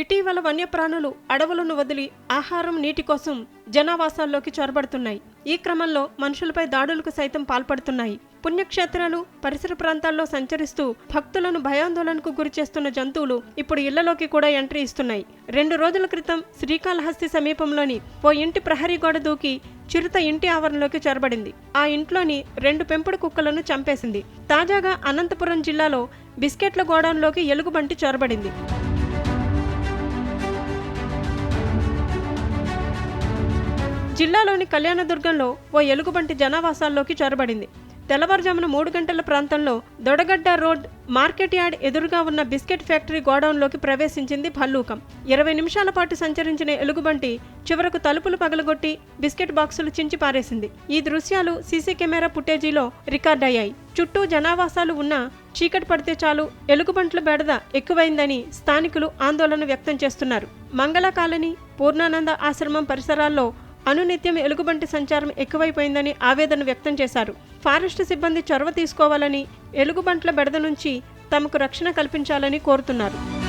ఇటీవల వన్యప్రాణులు అడవులను వదిలి ఆహారం నీటి కోసం జనావాసాల్లోకి చొరబడుతున్నాయి. ఈ క్రమంలో మనుషులపై దాడులకు సైతం పాల్పడుతున్నాయి. పుణ్యక్షేత్రాలు పరిసర ప్రాంతాల్లో సంచరిస్తూ భక్తులను భయాందోళనకు గురిచేస్తున్న జంతువులు ఇప్పుడు ఇళ్ళలోకి కూడా ఎంట్రీ ఇస్తున్నాయి. రెండు రోజుల క్రితం శ్రీకాళహస్తి సమీపంలోని ఓ ఇంటి ప్రహరీ గోడ దూకి చిరుత ఇంటి ఆవరణలోకి చొరబడింది. ఆ ఇంట్లోని రెండు పెంపుడు కుక్కలను చంపేసింది. తాజాగా అనంతపురం జిల్లాలో బిస్కెట్ల గోడౌన్లోకి ఎలుగుబంటి చొరబడింది. జిల్లాలోని కళ్యాణదుర్గంలో ఓ ఎలుగుబంటి జనావాసాల్లోకి చొరబడింది. తెల్లవారుజామున మూడు గంటల ప్రాంతంలో దొడగడ్డ రోడ్ మార్కెట్ యార్డ్ ఎదురుగా ఉన్న బిస్కెట్ ఫ్యాక్టరీ గోడౌన్లోకి ప్రవేశించింది భల్లూకం. ఇరవై నిమిషాల పాటు సంచరించిన ఎలుగుబంటి చివరకు తలుపులు పగలగొట్టి బిస్కెట్ బాక్సులు చించి పారేసింది. ఈ దృశ్యాలు సీసీ కెమెరా ఫుటేజీలో రికార్డయ్యాయి చుట్టూ జనావాసాలు ఉన్నా చీకటి పడితే చాలు ఎలుగుబంట్ల బెడద ఎక్కువైందని స్థానికులు ఆందోళన వ్యక్తం చేస్తున్నారు. మంగళ కాలనీ పూర్ణానంద ఆశ్రమం పరిసరాల్లో అనునిత్యం ఎలుగుబంటి సంచారం ఎక్కువైపోయిందని ఆవేదన వ్యక్తం చేశారు. ఫారెస్ట్ సిబ్బంది చొరవ తీసుకోవాలని ఎలుగుబంట్ల బెడద నుంచి తమకు రక్షణ కల్పించాలని కోరుతున్నారు.